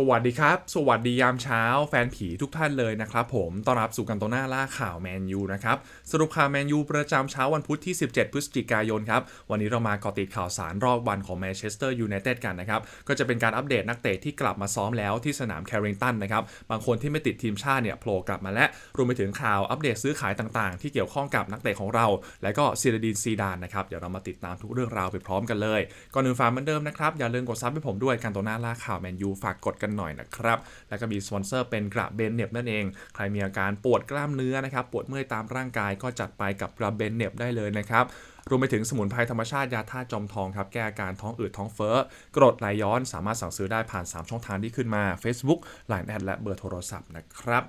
สวัสดีครับ สวัสดียามเช้าแฟนผีทุกท่านเลยนะครับผม ต้อนรับสู่กันโตหน้าล่าข่าวแมนยูนะครับ สรุปข่าวแมนยูประจำเช้าวันพุธที่ 17 พฤศจิกายนครับ วันนี้เรามาเกาะติดข่าวสารรอบวันของแมนเชสเตอร์ยูไนเต็ดกันนะครับ ก็จะเป็นการอัปเดตนักเตะที่กลับมาซ้อมแล้วที่สนามแคริงตันนะครับ บางคนที่ไม่ติดทีมชาติเนี่ยโผล่กลับมาและ รวมไปถึงข่าวอัปเดตซื้อขายต่างๆ ที่เกี่ยวข้องกับนักเตะของเรา และก็ซีรดีนซีดานนะครับ เดี๋ยวเรามาติดตามทุกเรื่องราวไปพร้อมกันเลย ก่อนอื่นฝากเหมือนเดิมนะครับอย่าลืมกดซับให้ผมด้วยกันตหน้าล่าข่าวแมนยูฝากกดกันหน่อยนะครับ แล้วก็มีสปอนเซอร์เป็นกระเบนเน็บนั่นเอง ใครมีอาการปวดกล้ามเนื้อนะครับ ปวดเมื่อยตามร่างกายก็จัดไปกับกระเบนเน็บได้เลยนะครับรวมไปถึงสมุนไพรธรรมชาติยาท่าตุจอมทองครับ แก้อาการท้องอืดท้องเฟ้อกรดไหลย้อนสามารถสั่งซื้อได้ผ่าน 3 ช่องทางที่ขึ้นมา Facebook Line แอดและเบอร์โทรศัพท์นะครับ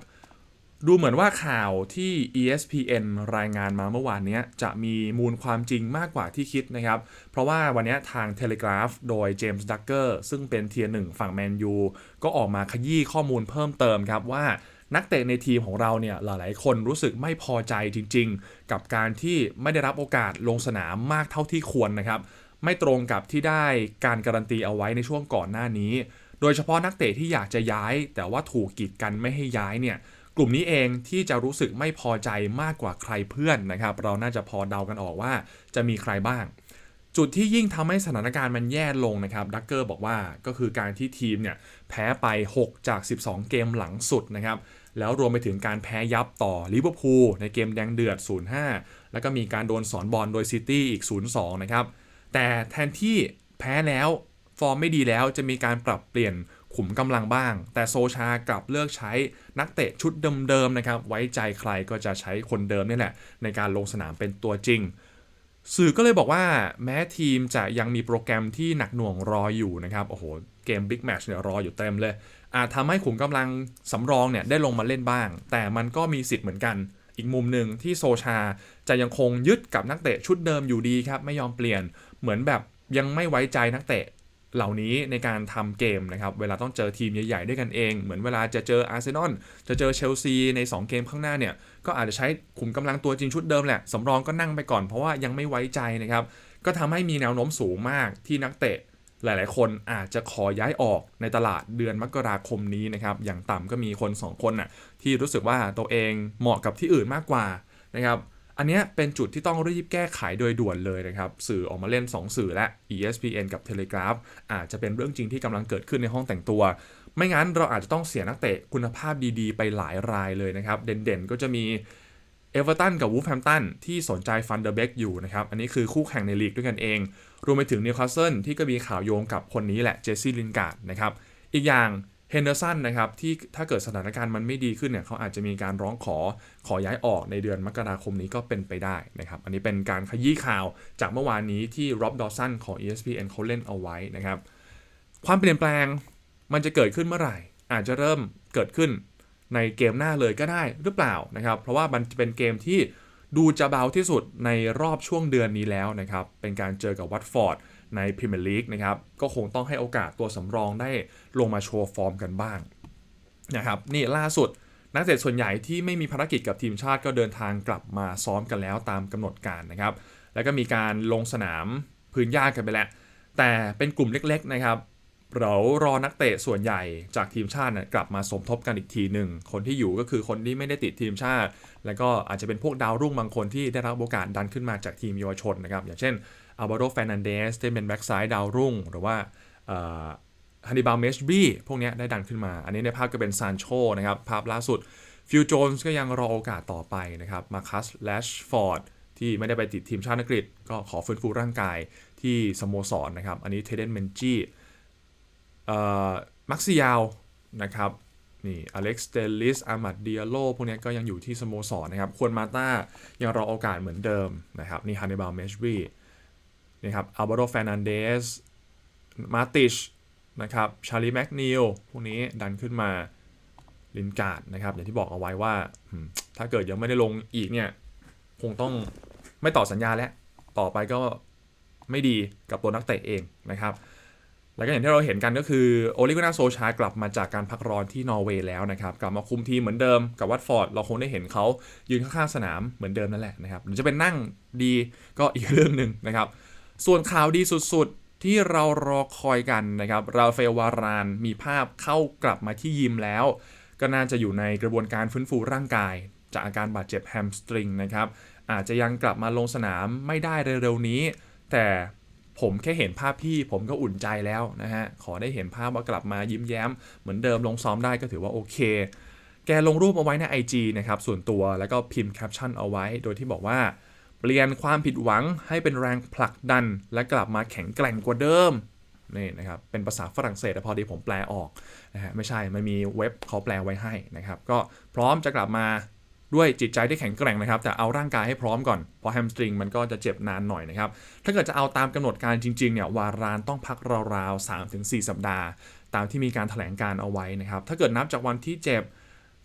ดูเหมือนว่าข่าวที่ ESPN รายงานมาเมื่อวานนี้จะมีมูลความจริงมากกว่าที่คิดนะครับ เพราะว่าวันนี้ทาง Telegraph โดยเจมส์ดักเกอร์ซึ่งเป็นเทียร์หนึ่งฝั่งแมนยูก็ออกมาขยี้ข้อมูลเพิ่มเติมครับว่านักเตะในทีมของเราเนี่ยหลาย ๆ คนรู้สึกไม่พอใจจริง ๆ กับการที่ไม่ได้รับโอกาสลงสนามมากเท่าที่ควรนะครับไม่ตรงกับที่ได้การการันตีเอาไว้ในช่วงก่อนหน้านี้ โดยเฉพาะนักเตะที่อยากจะย้าย แต่ว่าถูกกีดกันไม่ให้ย้ายเนี่ย กลุ่มนี้เองที่จะรู้สึกไม่พอใจมากกว่าใครเพื่อนนะครับ เราน่าจะพอเดากันออกว่าจะมีใครบ้าง จุดที่ยิ่งทำให้สถานการณ์มันแย่ลงนะครับดักเกอร์บอกว่าก็คือการที่ทีมเนี่ยแพ้ไป 6 จาก 12 เกมหลังสุดนะครับแล้วรวมไปถึงการแพ้ยับต่อลิเวอร์พูลในเกมแดงเดือด 0-5 แล้วก็มีการโดนสอนบอลโดยซิตี้อีก 0-2 นะครับ แต่แทนที่แพ้แล้วฟอร์มไม่ดีแล้วจะมีการปรับเปลี่ยน ขุมกำลังบ้าง แต่โซชากลับเลือกใช้นักเตะชุดเดิมๆนะครับไว้ใจใครก็จะใช้คนเดิมนี่แหละในการลงสนามเป็นตัวจริง สื่อก็เลยบอกว่าแม้ทีมจะยังมีโปรแกรมที่หนักหน่วงรออยู่นะครับโอ้โหเกมบิ๊กแมชเนี่ยรออยู่เต็มเลย อาจทำให้ขุมกำลังสำรองเนี่ยได้ลงมาเล่นบ้าง แต่มันก็มีสิทธิ์เหมือนกัน อีกมุมหนึ่งที่โซชาจะยังคงยึดกับนักเตะชุดเดิมอยู่ดีครับไม่ยอมเปลี่ยนเหมือนแบบยังไม่ไว้ใจนักเตะ เหล่านี้ในการทำเกมนะครับ เวลาต้องเจอทีมใหญ่ๆด้วยกันเอง เหมือนเวลาจะเจออาร์เซนอลจะเจอเชลซีใน 2 เกมข้างหน้าเนี่ย ก็อาจจะใช้ขุมกำลังตัวจริงชุดเดิมแหละ สำรองก็นั่งไปก่อนเพราะว่ายังไม่ไว้ใจนะครับ ก็ทำให้มีแนวโน้มสูงมากที่นักเตะหลายๆ คนอาจจะขอย้ายออกในตลาดเดือนมกราคมนี้นะครับ อย่างต่ำก็มีคน 2 คนน่ะที่รู้สึกว่าตัวเองเหมาะกับที่อื่นมากกว่านะครับ อันนี้เป็นจุดที่ต้องรีบแก้ไขโดยด่วนเลยนะครับ สื่อออกมาเล่น 2 สื่อและ ESPN กับ Telegraph อาจจะเป็นเรื่องจริงที่กำลังเกิดขึ้นในห้องแต่งตัว ไม่งั้นเราอาจจะต้องเสียนักเตะคุณภาพดีๆ ไปหลายรายเลยนะครับ เด่นๆ ก็จะมีเอเวอร์ตันกับวูฟแฮมตันที่สนใจฟันเดอร์เบกอยู่นะครับ อันนี้คือคู่แข่งในลีกด้วยกันเอง รวมไปถึงนิวคาสเซิลที่ก็มีข่าวโยงกับคนนี้แหละเจสซี่ลินการ์ดนะครับ อีกอย่าง เฮนเดอร์สันนะครับที่ถ้าเกิดสถานการณ์มันไม่ดีขึ้นเนี่ยเขาอาจจะมีการร้องขอขอย้ายออกในเดือนมกราคมนี้ก็เป็นไปได้นะครับอันนี้เป็นการขยี้ข่าวจากเมื่อวานนี้ที่ร็อบดอสันของ ESPN เขาเล่นเอาไว้นะครับความเปลี่ยนแปลงมันจะเกิดขึ้นเมื่อไหร่ อาจจะเริ่มเกิดขึ้นในเกมหน้าเลยก็ได้หรือเปล่านะครับเพราะว่ามันจะเป็นเกมที่ ดูจะเบาที่สุดในรอบช่วงเดือนนี้แล้วนะครับ เป็นการเจอกับวัตฟอร์ดในพรีเมียร์ลีกนะครับ ก็คงต้องให้โอกาสตัวสำรองได้ลงมาโชว์ฟอร์มกันบ้างนะครับนี่ล่าสุดนักเตะส่วนใหญ่ที่ไม่มีภารกิจกับทีมชาติก็เดินทางกลับมาซ้อมกันแล้วตามกำหนดการนะครับ แล้วก็มีการลงสนามพื้นหญ้ากันไปแล้ว แต่เป็นกลุ่มเล็กๆนะครับ เรารอนักเตะส่วนใหญ่จากทีมชาตินะกลับมาสมทบกันอีกทีหนึ่ง คนที่อยู่ก็คือคนที่ไม่ได้ติดทีมชาติ แล้วก็อาจจะเป็นพวกดาวรุ่งบางคนที่ได้รับโอกาสดันขึ้นมาจากทีมเยาวชนนะครับ อย่างเช่นอัลวาโดแฟนันเดสที่เป็นแบ็กซ้ายดาวรุ่ง หรือว่าฮันนิบาลเมชบี้พวกนี้ได้ดันขึ้นมา อันนี้ในภาพก็เป็นซานโชนะครับ ภาพล่าสุดฟิลโจนส์ก็ยังรอโอกาสต่อไปนะครับมาคัสแลชฟอร์ดที่ไม่ได้ไปติดทีมชาติอังกฤษ ก็ขอฟื้นฟูร่างกายที่สโมสรนะครับอันนี้เทเดนเมนจี มักซิยาวนะครับนี่อเล็กซ์เตลิสอามัดเดียโลพวกนี้ก็ยังอยู่ที่สโมสรนะครับ ควรมาต้ายังรอโอกาสเหมือนเดิมนะครับนี่ฮันนิบาลเมชบีนะครับอัลบาโดแฟนันเดสมาติชนะครับชาลีแม็กนิลพวกนี้ดันขึ้นมาลินการ์ดนะครับอย่างที่บอกเอาไว้ว่า ถ้าเกิดยังไม่ได้ลงอีกเนี่ย คงต้องไม่ต่อสัญญาแล้ว ต่อไปก็ไม่ดีกับตัวนักเตะเองนะครับ แล้วก็อย่างที่เราเห็นกันก็คือโอลิกนาโซชากลับมาจากการพักร้อนที่นอร์เวย์แล้วนะครับ กลับมาคุมทีมเหมือนเดิมกับวัตฟอร์ด เราคงได้เห็นเขายืนข้างๆสนามเหมือนเดิมนั่นแหละนะครับหรือจะเป็นนั่งดีก็อีกเรื่องหนึ่งนะครับ ส่วนข่าวดีสุดๆที่เรารอคอยกันนะครับราฟาเอลวารานมีภาพเข้ากลับมาที่ยิมแล้ว ก็น่าจะอยู่ในกระบวนการฟื้นฟูร่างกาย จากอาการบาดเจ็บแฮมสตริงนะครับอาจจะยังกลับมาลงสนามไม่ได้เร็วๆนี้ แต่ ผมแค่เห็นภาพพี่ผมก็อุ่นใจแล้วนะฮะ ขอได้เห็นภาพว่ากลับมายิ้มแย้ม เหมือนเดิมลงซ้อมได้ก็ถือว่าโอเค แกลงรูปเอาไว้ใน IG นะครับส่วนตัวแล้วก็พิมพ์แคปชั่นเอาไว้ โดยที่บอกว่า เปลี่ยนความผิดหวังให้เป็นแรงผลักดัน และกลับมาแข็งแกร่งกว่าเดิมนี่นะครับเป็นภาษาฝรั่งเศสแต่พอดีผมแปลออกนะฮะไม่ใช่มันมีเว็บเขาแปลไว้ให้นะครับก็พร้อมจะกลับมา ด้วยจิตใจที่แข็งแกร่งนะครับ แต่เอาร่างกายให้พร้อมก่อนเพราะแฮมสตริงมันก็จะเจ็บนานหน่อยนะครับ ถ้าเกิดจะเอาตามกำหนดการจริงๆเนี่ยวารานต้องพักราวๆ3-4 สัปดาห์ ตามที่มีการถแถลงการเอาไว้นะครับ ถ้าเกิดนับจากวันที่เจ็บ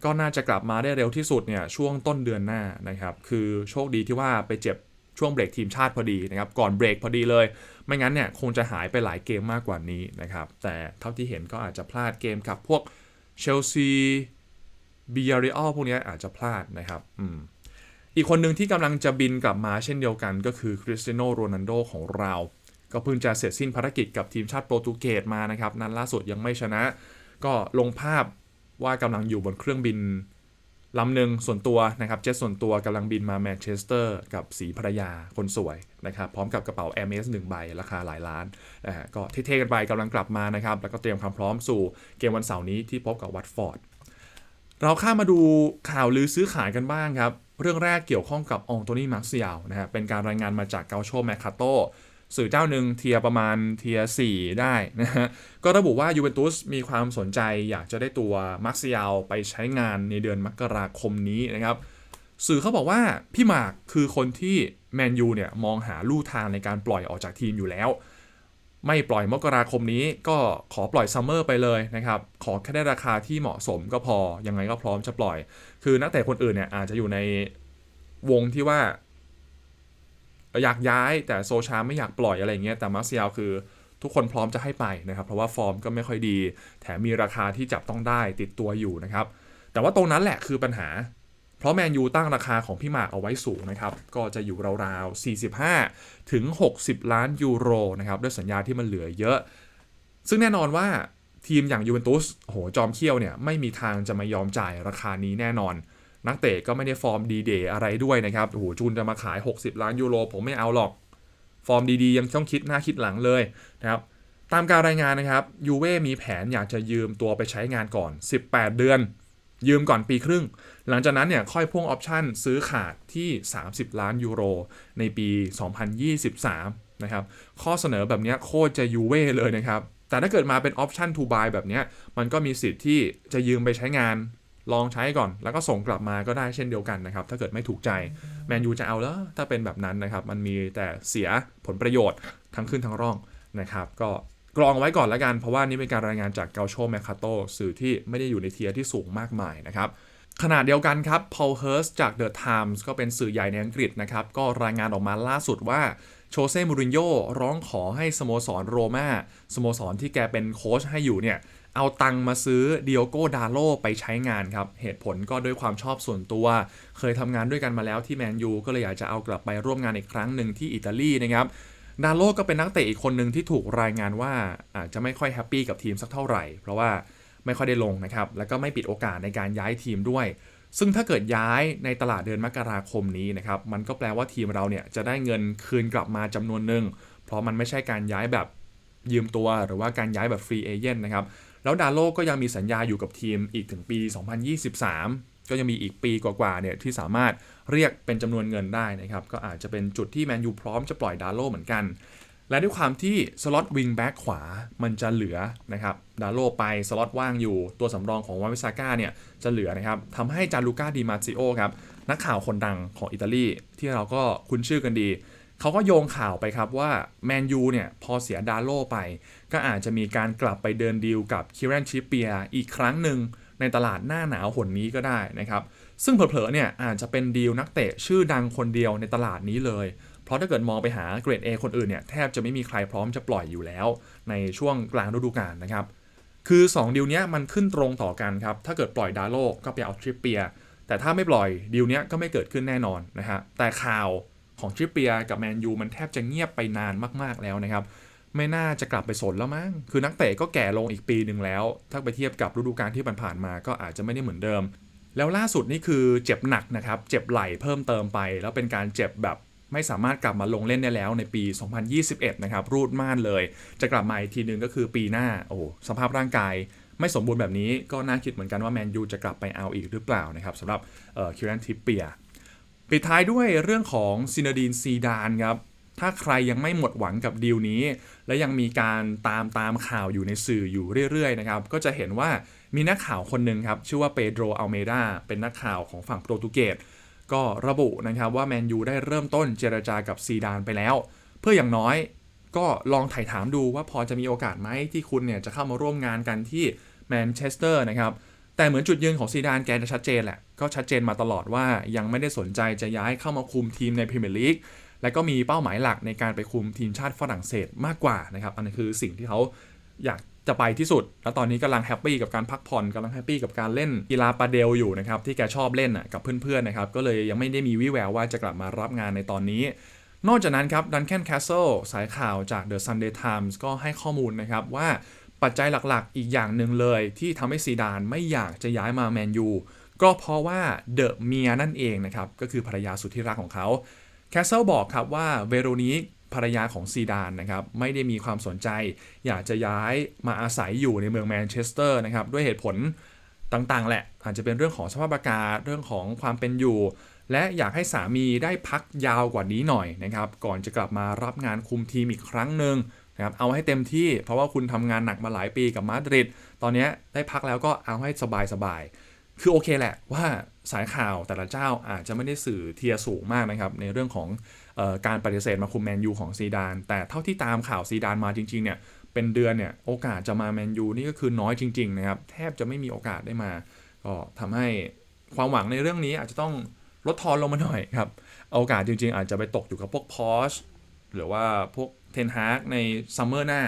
ก็น่าจะกลับมาได้เร็วที่สุดเนี่ยช่วงต้นเดือนหน้านะครับ คือโชคดีที่ว่าไปเจ็บช่วงเบรกทีมชาติพอดีนะครับ ก่อนเบรกพอดีเลย ไม่งั้นเนี่ยคงจะหายไปหลายเกมมากกว่านี้นะครับ แต่เท่าที่เห็นก็อาจจะพลาดเกมกับพวกเชลซี บียริออพวกนี้อาจจะพลาดนะครับอืมอีกคนหนึ่งที่กำลังจะบินกลับมาเช่นเดียวกันก็คือคริสเตียโนโรนัลโดของเรา ก็เพิ่งจะเสร็จสิ้นภารกิจกับทีมชาติโปรตุเกสมานะครับ นั้นล่าสุดยังไม่ชนะ ก็ลงภาพว่ากำลังอยู่บนเครื่องบินลำหนึ่งส่วนตัวนะครับเจ็ตส่วนตัวกำลังบินมาแมนเชสเตอร์กับสีภรรยาคนสวยนะครับ พร้อมกับกระเป๋า a i r m e s 1ใบ ราคาหลายล้านนะฮะก็เท่ๆกันไปกำลังกลับมานะครับ แล้วก็เตรียมความพร้อมสู่เกมวันเสาร์นี้ที่พบกับวัตฟอร์ด เราข้ามาดูข่าวลือซื้อขายกันบ้างครับ เรื่องแรกเกี่ยวข้องกับองโตนี่มาร์เซียลนะฮะเป็นการรายงานมาจากเกาโชแมคคาโตสื่อเจ้าหนึ่งเทียประมาณเทียร์4ได้นะฮะ ก็ระบุว่ายูเวนตุสมีความสนใจอยากจะได้ตัวมาร์เซียลไปใช้งานในเดือนมกราคมนี้นะครับ สื่อเขาบอกว่าพี่มากคือคนที่แมนยูเนี่ยมองหาลู่ทางในการปล่อยออกจากทีมอยู่แล้ว ไม่ปล่อยมกราคมนี้ก็ขอปล่อยซัมเมอร์ไปเลยนะครับ ขอแค่ได้ราคาที่เหมาะสมก็พอ ยังไงก็พร้อมจะปล่อย คือนักเตะคนอื่นเนี่ยอาจจะอยู่ในวงที่ว่า อยากย้ายแต่โซชาไม่อยากปล่อยอะไรเงี้ยแต่มารเซียลคือทุกคนพร้อมจะให้ไปนะครับ เพราะว่าฟอร์มก็ไม่ค่อยดี แถมมีราคาที่จับต้องได้ติดตัวอยู่นะครับ แต่ว่าตรงนั้นแหละคือปัญหา เพราะแมนยูตั้งราคาของพี่หมากเอาไว้สูงนะครับ ก็จะอยู่ราวๆ 45 ถึง 60 ล้านยูโรนะครับ ด้วยสัญญาที่มันเหลือเยอะ ซึ่งแน่นอนว่าทีมอย่างยูเวนตุสโอ้โหจอมเขี้ยวเนี่ย ไม่มีทางจะมายอมจ่ายราคานี้แน่นอน นักเตะก็ไม่ได้ฟอร์มดีเดย์อะไรด้วยนะครับโอ้โหจูนจะมาขาย 60 ล้านยูโรผมไม่เอาหรอก ฟอร์มดีๆ ยังต้องคิดหน้าคิดหลังเลยนะครับตามการรายงานนะครับยูเว่มีแผนอยากจะยืมตัวไปใช้งานก่อน 18 เดือน ยืมก่อนปีครึ่ง หลังจากนั้นเนี่ยค่อยพ่วงออปชันซื้อขาดที่ 30 ล้านยูโร ในปี 2023 นะครับ ข้อเสนอแบบเนี้ยโคตรจะยูเว่เลยนะครับ แต่ถ้าเกิดมาเป็นออปชัน to buy แบบเนี้ยมันก็มีสิทธิ์ที่จะยืมไปใช้งานลองใช้ก่อน แล้วก็ส่งกลับมาก็ได้เช่นเดียวกันนะครับ ถ้าเกิดไม่ถูกใจแมนยูจะเอาแล้วถ้าเป็นแบบนั้นนะครับ มันมีแต่เสียผลประโยชน์ทั้งขึ้นทั้งร่องนะครับ ก็ กรองไว้ก่อนล้วกัน เพราะว่านี่เป็นการรายงานจากเกาโชแมคคาโตสื่อที่ไม่ได้อยู่ในเทียร์ที่สูงมากมายนะครับขณะเดียวกันครับพอลเฮิร์สจาก The Times ก็เป็นสื่อใหญ่ในอังกฤษนะครับ ก็รายงานออกมาล่าสุดว่าโชเซ่ มูรินโญ่ร้องขอให้สโมสรโรม่าสโมสรที่แกเป็นโค้ชให้อยู่เนี่ย เอาตังค์มาซื้อเดียโกดาโลไปใช้งานครับ เหตุผลก็ด้วยความชอบส่วนตัว เคยทำงานด้วยกันมาแล้วที่แมนยูก็เลยอยากจะเอากลับไปร่วมงานอีกครั้งหนึ่งที่อิตาลีนะครับ ดาโลก็เป็นนักเตะอีกคนหนึ่งที่ถูกรายงานว่าอาจจะไม่ค่อยแฮปปี้กับทีมสักเท่าไหร่ เพราะว่าไม่ค่อยได้ลงนะครับ แล้วก็ไม่ปิดโอกาสในการย้ายทีมด้วย ซึ่งถ้าเกิดย้ายในตลาดเดือนมกราคมนี้นะครับ มันก็แปลว่าทีมเราเนี่ยจะได้เงินคืนกลับมาจำนวนหนึ่ง เพราะมันไม่ใช่การย้ายแบบยืมตัวหรือว่าการย้ายแบบฟรีเอเจนต์นะครับ แล้วดาโลก็ยังมีสัญญาอยู่กับทีมอีกถึงปี 2023 ก็ยังมีอีกปีกว่าๆเนี่ยที่สามารถเรียกเป็นจำนวนเงินได้นะครับ ก็อาจจะเป็นจุดที่แมนยูพร้อมจะปล่อยดาโลเหมือนกัน และด้วยความที่สล็อตวิงแบ็กขวามันจะเหลือนะครับดาโลไปสล็อตว่างอยู่ตัวสำรองของวาวิซาก้าเนี่ยจะเหลือนะครับทำให้จารูก้าดิมาซิโอครับนักข่าวคนดังของอิตาลีที่เราก็คุ้นชื่อกันดีเขาก็โยงข่าวไปครับว่าแมนยูเนี่ยพอเสียดาโลไป ก็อาจจะมีการกลับไปเดินดีลกับคิรันชิเปียอีกครั้งหนึ่ง ในตลาดหน้าหนาวหนนี้ก็ได้นะครับ ซึ่งเผลอๆเนี่ยอาจจะเป็นดีลนักเตะชื่อดังคนเดียวในตลาดนี้เลย เพราะถ้าเกิดมองไปหาเกรด A คนอื่นเนี่ยแทบจะไม่มีใครพร้อมจะปล่อยอยู่แล้ว ในช่วงกลางฤดูกาลนะครับ คือ 2 ดีลเนี้ยมันขึ้นตรงต่อกันครับ ถ้าเกิดปล่อยดาโลก็ไปเอาทริปเปีย แต่ถ้าไม่ปล่อยดีลเนี้ยก็ไม่เกิดขึ้นแน่นอนนะฮะ แต่ข่าวของทริปเปียกับแมนยูมันแทบจะเงียบไปนานมากๆแล้วนะครับ ไม่น่าจะกลับไปสนแล้วมั้ง คือนักเตะก็แก่ลงอีกปีหนึ่งแล้ว ถ้าไปเทียบกับฤดูกาลที่ผ่านมาก็อาจจะไม่ได้เหมือนเดิม แล้วล่าสุดนี่คือเจ็บหนักนะครับ เจ็บไหล่เพิ่มเติมไป แล้วเป็นการเจ็บแบบไม่สามารถกลับมาลงเล่นได้แล้วในปี 2021 นะครับ รูดม่านเลย จะกลับมาอีกทีนึงก็คือปีหน้า โอ้สภาพร่างกายไม่สมบูรณ์แบบนี้ก็น่าคิดเหมือนกันว่าแมนยูจะกลับไปเอาอีกหรือเปล่านะครับสำหรับคิรันทิปเปียปิดท้ายด้วยเรื่องของซินาดีนซีดานครับ ถ้าใครยังไม่หมดหวังกับดีลนี้ และยังมีการตามตามข่าวอยู่ในสื่ออยู่เรื่อยๆนะครับก็จะเห็นว่ามีนักข่าวคนหนึ่งครับชื่อว่าเปโดรอัลเมดาเป็นนักข่าวของฝั่งโปรตุเกสก็ระบุนะครับว่าแมนยูได้เริ่มต้นเจรจากับซีดานไปแล้ว เพื่ออย่างน้อยก็ลองไถ่ถามดูว่าพอจะมีโอกาสไหมที่คุณเนี่ยจะเข้ามาร่วมงานกันที่แมนเชสเตอร์นะครับแต่เหมือนจุดยืนของซีดานแกจะชัดเจนแหละ ก็ชัดเจนมาตลอดว่ายังไม่ได้สนใจจะย้ายเข้ามาคุมทีมในพรีเมียร์ลีก และก็มีเป้าหมายหลักในการไปคุมทีมชาติฝรั่งเศสมากกว่านะครับอันนี้คือสิ่งที่เขาอยากจะไปที่สุด แล้วตอนนี้กำลังแฮปปี้กับการพักผ่อนกำลังแฮปปี้กับการเล่นกีฬาปาเดลอยู่นะครับที่แกชอบเล่นกับเพื่อนๆนะครับก็เลยยังไม่ได้มีวิแววว่าจะกลับมารับงานในตอนนี้ นอกจากนั้นครับดันแคนแคสเซิลสายข่าวจาก The Sunday Times ก็ให้ข้อมูลนะครับว่าปัจจัยหลักๆ อีกอย่างหนึ่งเลย ที่ทำให้ซีดานไม่อยากจะย้ายมาแมนยูก็เพราะว่าเดอะเมียนั่นเองนะครับก็คือภรรยาสุดที่รักของเขา แคสเซิลบอกครับว่าเวโรนิกภรรยาของซีดานนะครับไม่ได้มีความสนใจ อยากจะย้ายมาอาศัยอยู่ในเมืองแมนเชสเตอร์นะครับด้วยเหตุผลต่างๆ แหละ อาจจะเป็นเรื่องของสภาพอากาศเรื่องของความเป็นอยู่ และอยากให้สามีได้พักยาวกว่านี้หน่อยนะครับก่อนจะกลับมารับงานคุมทีมอีกครั้งหนึ่งนะครับเอาให้เต็มที่เพราะว่าคุณทำงานหนักมาหลายปีกับมาดริดตอนนี้ได้พักแล้วก็เอาให้สบายๆ คือโอเคแหละว่าสายข่าวแต่ละเจ้าอาจจะไม่ได้สื่อเทียสูงมากนะครับ ในเรื่องของออการปฏิเสธมาคุมแมนยูของซีดาน แต่เท่าที่ตามข่าวซีดานมาจริงๆเนี่ยเป็นเดือนเนี่ยโอกาสจะมาแมนยูนี่ก็คือน้อยจริงๆนะครับแทบจะไม่มีโอกาสได้มา ก็ทำให้ความหวังในเรื่องนี้อาจจะต้องลดทอนลงมาหน่อยครับโอกาสจริงๆ อาจจะไปตกอยู่กับพวกพอชหรือว่าพวกเทนฮาร์กในซัมเมอร์หน้า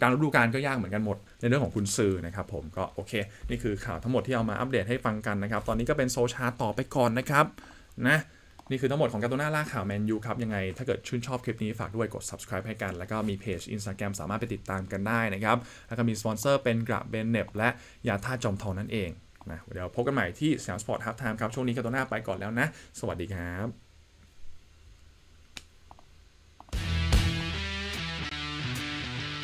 การฤดูกาลก็ยากเหมือนกันหมด ในเรื่องของคุณซื้อนะครับผมก็โอเค นี่คือข่าวทั้งหมดที่เอามาอัปเดตให้ฟังกันนะครับตอนนี้ก็เป็นโซชาตต่อไปก่อนนะครับนะนี่คือทั้งหมดของการ์ตูน่าล่าข่าวแมนยูครับ ยังไงถ้าเกิดชื่นชอบคลิปนี้ฝากด้วยกด subscribe ให้กัน แล้วก็มีเพจ Instagram สามารถไปติดตามกันได้นะครับ แล้วก็มีสปอนเซอร์เป็นกระเบนเน็บและยาท่าจอมทองนั่นเองนะเดี๋ยวพบกันใหม่ที่สยามสปอร์ตฮับไทม์ครับ ช่วงนี้การ์ตูน่าไปก่อนแล้วนะ สวัสดีครับ